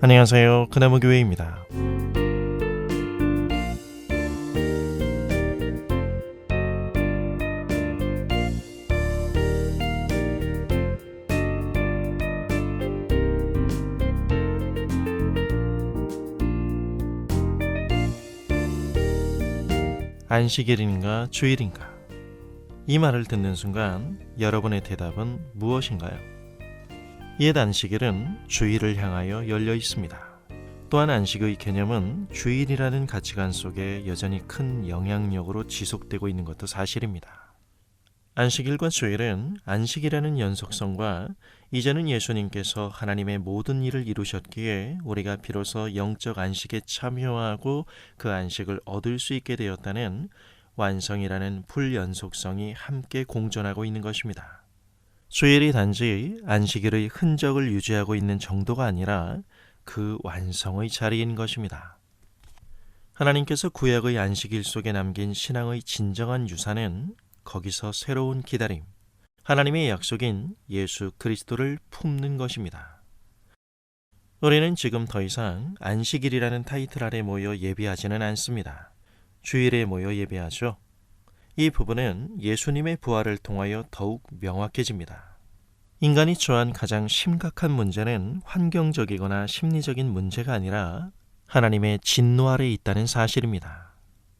안녕하세요. 그나무 교회입니다. 안식일인가 주일인가? 이 말을 듣는 순간 여러분의 대답은 무엇인가요? 옛 안식일은 주일을 향하여 열려 있습니다. 또한 안식의 개념은 주일이라는 가치관 속에 여전히 큰 영향력으로 지속되고 있는 것도 사실입니다. 안식일과 주일은 안식이라는 연속성과 이제는 예수님께서 하나님의 모든 일을 이루셨기에 우리가 비로소 영적 안식에 참여하고 그 안식을 얻을 수 있게 되었다는 완성이라는 불연속성이 함께 공존하고 있는 것입니다. 주일이 단지 안식일의 흔적을 유지하고 있는 정도가 아니라 그 완성의 자리인 것입니다. 하나님께서 구약의 안식일 속에 남긴 신앙의 진정한 유산은 거기서 새로운 기다림, 하나님의 약속인 예수 그리스도를 품는 것입니다. 우리는 지금 더 이상 안식일이라는 타이틀 아래 모여 예배하지는 않습니다. 주일에 모여 예배하죠. 이 부분은 예수님의 부활을 통하여 더욱 명확해집니다. 인간이 처한 가장 심각한 문제는 환경적이거나 심리적인 문제가 아니라 하나님의 진노 아래 있다는 사실입니다.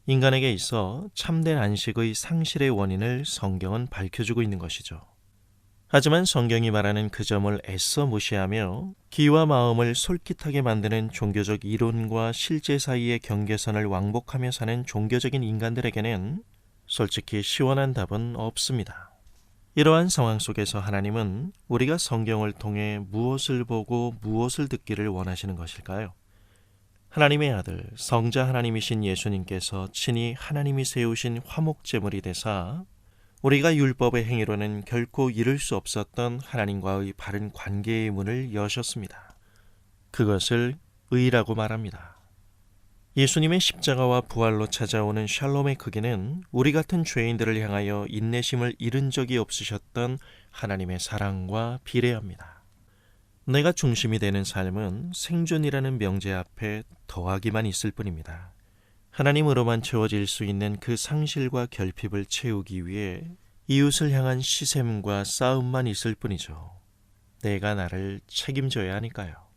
인간에게 있어 참된 안식의 상실의 원인을 성경은 밝혀주고 있는 것이죠. 하지만 성경이 말하는 그 점을 애써 무시하며 기와 마음을 솔깃하게 만드는 종교적 이론과 실제 사이의 경계선을 왕복하며 사는 종교적인 인간들에게는 솔직히 시원한 답은 없습니다. 이러한 상황 속에서 하나님은 우리가 성경을 통해 무엇을 보고 무엇을 듣기를 원하시는 것일까요? 하나님의 아들 성자 하나님이신 예수님께서 친히 하나님이 세우신 화목제물이 되사 우리가 율법의 행위로는 결코 이룰 수 없었던 하나님과의 바른 관계의 문을 여셨습니다. 그것을 의라고 말합니다. 예수님의 십자가와 부활로 찾아오는 샬롬의 크기는 우리 같은 죄인들을 향하여 인내심을 잃은 적이 없으셨던 하나님의 사랑과 비례합니다. 내가 중심이 되는 삶은 생존이라는 명제 앞에 더하기만 있을 뿐입니다. 하나님으로만 채워질 수 있는 그 상실과 결핍을 채우기 위해 이웃을 향한 시샘과 싸움만 있을 뿐이죠. 내가 나를 책임져야 하니까요.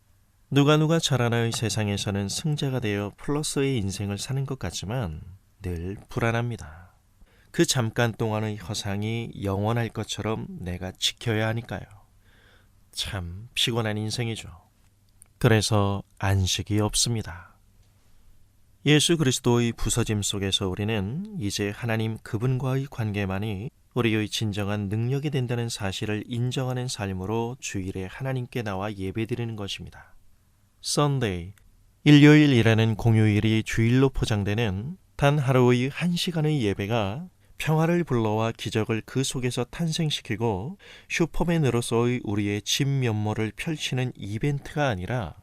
누가 누가 자라나의 세상에서는 승자가 되어 플러스의 인생을 사는 것 같지만 늘 불안합니다. 그 잠깐 동안의 허상이 영원할 것처럼 내가 지켜야 하니까요. 참 피곤한 인생이죠. 그래서 안식이 없습니다. 예수 그리스도의 부서짐 속에서 우리는 이제 하나님 그분과의 관계만이 우리의 진정한 능력이 된다는 사실을 인정하는 삶으로 주일에 하나님께 나와 예배드리는 것입니다. Sunday, 일요일이라는 공휴일이 주일로 포장되는 단 하루의 한 시간의 예배가 평화를 불러와 기적을 그 속에서 탄생시키고 슈퍼맨으로서의 우리의 진면모를 펼치는 이벤트가 아니라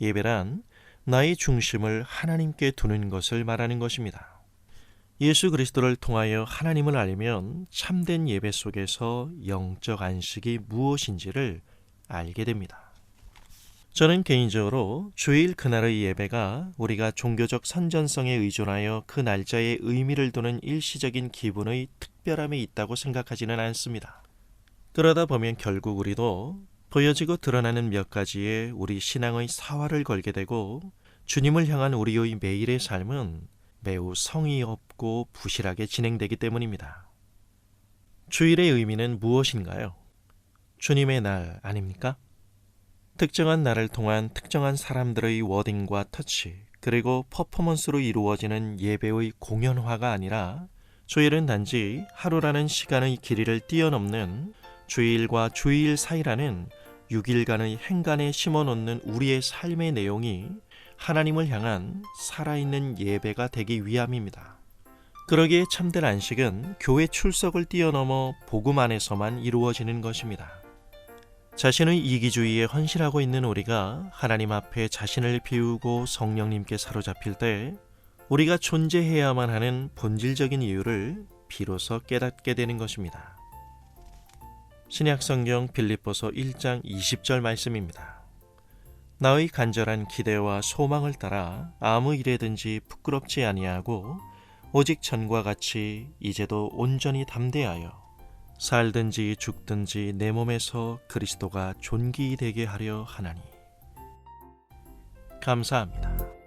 예배란 나의 중심을 하나님께 두는 것을 말하는 것입니다. 예수 그리스도를 통하여 하나님을 알면 참된 예배 속에서 영적 안식이 무엇인지를 알게 됩니다. 저는 개인적으로 주일 그날의 예배가 우리가 종교적 선전성에 의존하여 그 날짜의 의미를 두는 일시적인 기분의 특별함이 있다고 생각하지는 않습니다. 그러다 보면 결국 우리도 보여지고 드러나는 몇 가지의 우리 신앙의 사활을 걸게 되고 주님을 향한 우리의 매일의 삶은 매우 성의 없고 부실하게 진행되기 때문입니다. 주일의 의미는 무엇인가요? 주님의 날 아닙니까? 특정한 날을 통한 특정한 사람들의 워딩과 터치, 그리고 퍼포먼스로 이루어지는 예배의 공연화가 아니라 주일은 단지 하루라는 시간의 길이를 뛰어넘는 주일과 주일 사이라는 6일간의 행간에 심어놓는 우리의 삶의 내용이 하나님을 향한 살아있는 예배가 되기 위함입니다. 그러기에 참된 안식은 교회 출석을 뛰어넘어 복음 안에서만 이루어지는 것입니다. 자신의 이기주의에 헌신하고 있는 우리가 하나님 앞에 자신을 비우고 성령님께 사로잡힐 때 우리가 존재해야만 하는 본질적인 이유를 비로소 깨닫게 되는 것입니다. 신약 성경 빌립보서 1장 20절 말씀입니다. 나의 간절한 기대와 소망을 따라 아무 일에든지 부끄럽지 아니하고 오직 전과 같이 이제도 온전히 담대하여 살든지 죽든지 내 몸에서 그리스도가 존귀되게 하려 하나니 감사합니다.